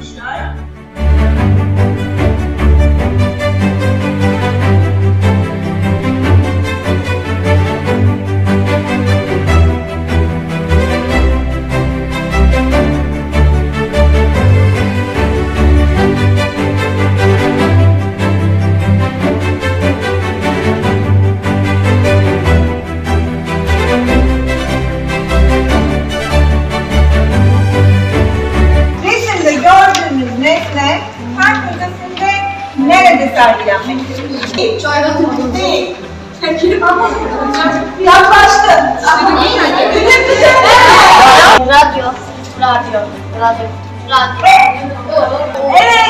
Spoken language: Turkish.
arkadaşlar. nesne Park Müzesi'nde nerede sergilenmektedir? Çorbatı değil. Yaklaştı. Radyo. Radyo. Radyo. Radyo. Evet.